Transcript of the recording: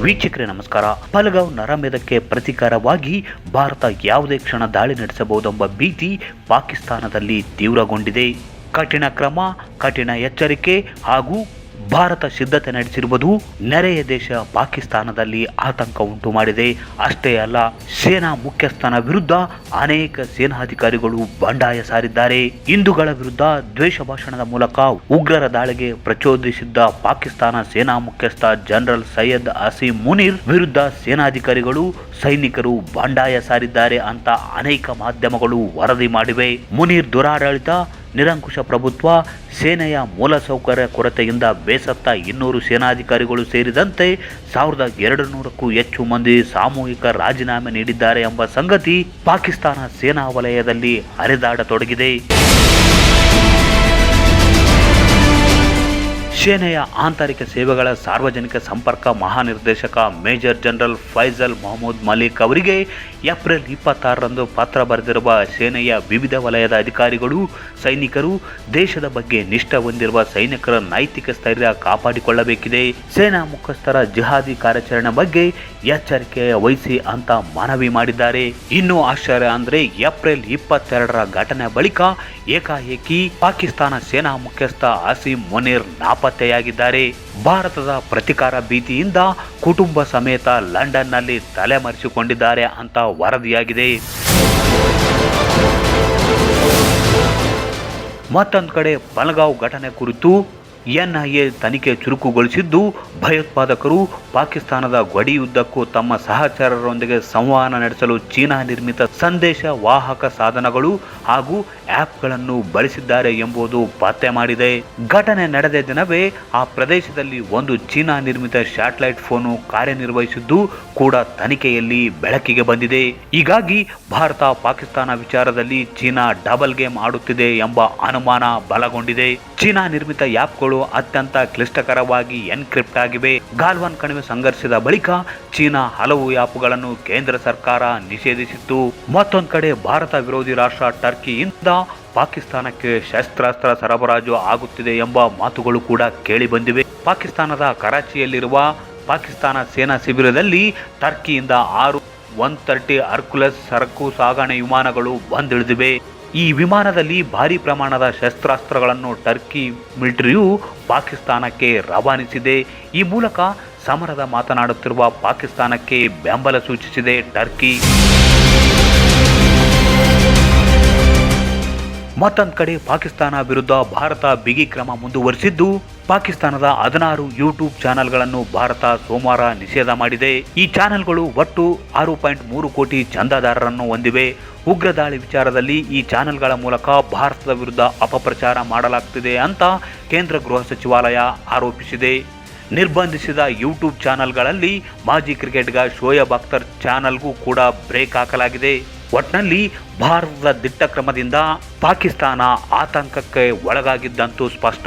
ವೀಕ್ಷಕರೇ, ನಮಸ್ಕಾರ. ಪಲಗಾವ್ ನರಮೇಧಕ್ಕೆ ಪ್ರತೀಕಾರವಾಗಿ ಭಾರತ ಯಾವುದೇ ಕ್ಷಣ ದಾಳಿ ನಡೆಸಬಹುದೆಂಬ ಭೀತಿ ಪಾಕಿಸ್ತಾನದಲ್ಲಿ ತೀವ್ರಗೊಂಡಿದೆ. ಕಠಿಣ ಕ್ರಮ, ಕಠಿಣ ಎಚ್ಚರಿಕೆ ಹಾಗೂ ಭಾರತ ಸಿದ್ಧತೆ ನಡೆಸಿರುವುದು ನೆರೆಯ ದೇಶ ಪಾಕಿಸ್ತಾನದಲ್ಲಿ ಆತಂಕ ಉಂಟು ಮಾಡಿದೆ. ಅಷ್ಟೇ ಅಲ್ಲ, ಸೇನಾ ಮುಖ್ಯಸ್ಥನ ವಿರುದ್ಧ ಅನೇಕ ಸೇನಾಧಿಕಾರಿಗಳು ಬಂಡಾಯ ಸಾರಿದ್ದಾರೆ. ಹಿಂದೂಗಳ ವಿರುದ್ಧ ದ್ವೇಷ ಭಾಷಣದ ಮೂಲಕ ಉಗ್ರರ ದಾಳಿಗೆ ಪ್ರಚೋದಿಸಿದ್ದ ಪಾಕಿಸ್ತಾನ ಸೇನಾ ಮುಖ್ಯಸ್ಥ ಜನರಲ್ ಸೈಯದ್ ಅಸೀಂ ಮುನೀರ್ ವಿರುದ್ಧ ಸೇನಾಧಿಕಾರಿಗಳು, ಸೈನಿಕರು ಬಂಡಾಯ ಸಾರಿದ್ದಾರೆ ಅಂತ ಅನೇಕ ಮಾಧ್ಯಮಗಳು ವರದಿ ಮಾಡಿವೆ. ಮುನೀರ್ ದುರಾಡಳಿತ ನಿರಂಕುಶ ಪ್ರಭುತ್ವ, ಸೇನೆಯ ಮೂಲಸೌಕರ್ಯ ಕೊರತೆಯಿಂದ ಬೇಸತ್ತ ಇನ್ನೂರು ಸೇನಾಧಿಕಾರಿಗಳು ಸೇರಿದಂತೆ ಸಾವಿರದ ಎರಡು ನೂರಕ್ಕೂ ಹೆಚ್ಚು ಮಂದಿ ಸಾಮೂಹಿಕ ರಾಜೀನಾಮೆ ನೀಡಿದ್ದಾರೆ ಎಂಬ ಸಂಗತಿ ಪಾಕಿಸ್ತಾನ ಸೇನಾ ವಲಯದಲ್ಲಿ ಹರಿದಾಡತೊಡಗಿದೆ. ಸೇನೆಯ ಆಂತರಿಕ ಸೇವೆಗಳ ಸಾರ್ವಜನಿಕ ಸಂಪರ್ಕ ಮಹಾನಿರ್ದೇಶಕ ಮೇಜರ್ ಜನರಲ್ ಫೈಜಲ್ ಮೊಹಮ್ಮದ್ ಮಲಿಕ್ ಅವರಿಗೆ ಏಪ್ರಿಲ್ ಇಪ್ಪತ್ತಾರರಂದು ಪತ್ರ ಬರೆದಿರುವ ಸೇನೆಯ ವಿವಿಧ ವಲಯದ ಅಧಿಕಾರಿಗಳು, ಸೈನಿಕರು, ದೇಶದ ಬಗ್ಗೆ ನಿಷ್ಠ ಹೊಂದಿರುವ ಸೈನಿಕರ ನೈತಿಕ ಸ್ಥೈರ್ಯ ಕಾಪಾಡಿಕೊಳ್ಳಬೇಕಿದೆ. ಸೇನಾ ಮುಖಸ್ಥರ ಜಿಹಾದಿ ಕಾರ್ಯಾಚರಣೆ ಬಗ್ಗೆ ಎಚ್ಚರಿಕೆ ವಹಿಸಿ ಅಂತ ಮನವಿ ಮಾಡಿದ್ದಾರೆ. ಇನ್ನು ಆಶ್ಚರ್ಯ ಅಂದ್ರೆ ಏಪ್ರಿಲ್ ಇಪ್ಪತ್ತೆರಡರ ಘಟನೆ ಬಳಿಕ ಏಕಾಏಕಿ ಪಾಕಿಸ್ತಾನ ಸೇನಾ ಮುಖ್ಯಸ್ಥ ಅಸೀಂ ಮುನೀರ್ ನಾಪತ್ತೆಯಾಗಿದ್ದಾರೆ ಭಾರತದ ಪ್ರತಿಕಾರ ಭೀತಿಯಿಂದ ಕುಟುಂಬ ಸಮೇತ ಲಂಡನ್ನಲ್ಲಿ ತಲೆಮರೆಸಿಕೊಂಡಿದ್ದಾರೆ ಅಂತ ವರದಿಯಾಗಿದೆ. ಮತ್ತೊಂದು ಕಡೆ ಪಲ್ಗಾವ್ ಘಟನೆ ಕುರಿತು ಎನ್ಐಎ ತನಿಖೆ ಚುರುಕುಗೊಳಿಸಿದ್ದು, ಭಯೋತ್ಪಾದಕರು ಪಾಕಿಸ್ತಾನದ ಗಡಿಯುದ್ದಕ್ಕೂ ತಮ್ಮ ಸಹಚರರೊಂದಿಗೆ ಸಂವಹನ ನಡೆಸಲು ಚೀನಾ ನಿರ್ಮಿತ ಸಂದೇಶ ವಾಹಕ ಸಾಧನಗಳು ಹಾಗೂ ಆ್ಯಪ್ಗಳನ್ನು ಬಳಸಿದ್ದಾರೆ ಎಂಬುದು ಪತ್ತೆ ಮಾಡಿದೆ. ಘಟನೆ ನಡೆದ ದಿನವೇ ಆ ಪ್ರದೇಶದಲ್ಲಿ ಒಂದು ಚೀನಾ ನಿರ್ಮಿತ ಸ್ಯಾಟಲೈಟ್ ಫೋನು ಕಾರ್ಯನಿರ್ವಹಿಸಿದ್ದು ಕೂಡ ತನಿಖೆಯಲ್ಲಿ ಬೆಳಕಿಗೆ ಬಂದಿದೆ. ಹೀಗಾಗಿ ಭಾರತ ಪಾಕಿಸ್ತಾನ ವಿಚಾರದಲ್ಲಿ ಚೀನಾ ಡಬಲ್ ಗೇಮ್ ಆಡುತ್ತಿದೆ ಎಂಬ ಅನುಮಾನ ಬಲಗೊಂಡಿದೆ. ಚೀನಾ ನಿರ್ಮಿತ ಆ್ಯಪ್ಗಳು ಅತ್ಯಂತ ಕ್ಲಿಷ್ಟಕರವಾಗಿ ಎನ್ಕ್ರಿಪ್ಟ್ ಆಗಿವೆ. ಗಾಲ್ವಾನ್ ಕಣಿವೆ ಸಂಘರ್ಷದ ಬಳಿಕ ಚೀನಾ ಹಲವು ಆ್ಯಪ್ಗಳನ್ನು ಕೇಂದ್ರ ಸರ್ಕಾರ ನಿಷೇಧಿಸಿತ್ತು. ಮತ್ತೊಂದು ಕಡೆ ಭಾರತ ವಿರೋಧಿ ರಾಷ್ಟ್ರ ಟರ್ಕಿಯಿಂದ ಪಾಕಿಸ್ತಾನಕ್ಕೆ ಶಸ್ತ್ರಾಸ್ತ್ರ ಸರಬರಾಜು ಆಗುತ್ತಿದೆ ಎಂಬ ಮಾತುಗಳು ಕೂಡ ಕೇಳಿಬಂದಿವೆ. ಪಾಕಿಸ್ತಾನದ ಕರಾಚಿಯಲ್ಲಿರುವ ಪಾಕಿಸ್ತಾನ ಸೇನಾ ಶಿಬಿರದಲ್ಲಿ ಟರ್ಕಿಯಿಂದ ಆರು ಒನ್ ತರ್ಟಿ ಅರ್ಕುಲಸ್ ಸರಕು ಸಾಗಣೆ ವಿಮಾನಗಳು ಬಂದಿಳಿದಿವೆ. ಈ ವಿಮಾನದಲ್ಲಿ ಭಾರಿ ಪ್ರಮಾಣದ ಶಸ್ತ್ರಾಸ್ತ್ರಗಳನ್ನು ಟರ್ಕಿ ಮಿಲಿಟರಿಯು ಪಾಕಿಸ್ತಾನಕ್ಕೆ ರವಾನಿಸಿದೆ. ಈ ಮೂಲಕ ಸಮರದ ಮಾತನಾಡುತ್ತಿರುವ ಪಾಕಿಸ್ತಾನಕ್ಕೆ ಬೆಂಬಲ ಸೂಚಿಸಿದೆ ಟರ್ಕಿ. ಮತ್ತೊಂದು ಕಡೆ ಪಾಕಿಸ್ತಾನ ವಿರುದ್ಧ ಭಾರತ ಬಿಗಿ ಕ್ರಮ ಮುಂದುವರಿಸಿದ್ದು, ಪಾಕಿಸ್ತಾನದ ಹದಿನಾರು ಯೂಟ್ಯೂಬ್ ಚಾನೆಲ್ಗಳನ್ನು ಭಾರತ ಸೋಮವಾರ ನಿಷೇಧ ಮಾಡಿದೆ. ಈ ಚಾನೆಲ್ಗಳು ಒಟ್ಟು ಆರು ಪಾಯಿಂಟ್ ಮೂರು ಕೋಟಿ ಚಂದಾದಾರರನ್ನು ಹೊಂದಿವೆ. ಉಗ್ರ ದಾಳಿ ವಿಚಾರದಲ್ಲಿ ಈ ಚಾನೆಲ್ಗಳ ಮೂಲಕ ಭಾರತದ ವಿರುದ್ಧ ಅಪಪ್ರಚಾರ ಮಾಡಲಾಗ್ತಿದೆ ಅಂತ ಕೇಂದ್ರ ಗೃಹ ಸಚಿವಾಲಯ ಆರೋಪಿಸಿದೆ. ನಿರ್ಬಂಧಿಸಿದ ಯೂಟ್ಯೂಬ್ ಚಾನೆಲ್ಗಳಲ್ಲಿ ಮಾಜಿ ಕ್ರಿಕೆಟ್ಗ ಶೋಯಬ್ ಅಖ್ತರ್ ಚಾನೆಲ್ಗೂ ಕೂಡ ಬ್ರೇಕ್ ಹಾಕಲಾಗಿದೆ. ಒಟ್ನಲ್ಲಿ ಭಾರತದ ದಿಟ್ಟ ಕ್ರಮದಿಂದ ಪಾಕಿಸ್ತಾನ ಆತಂಕಕ್ಕೆ ಒಳಗಾಗಿದ್ದಂತೂ ಸ್ಪಷ್ಟ.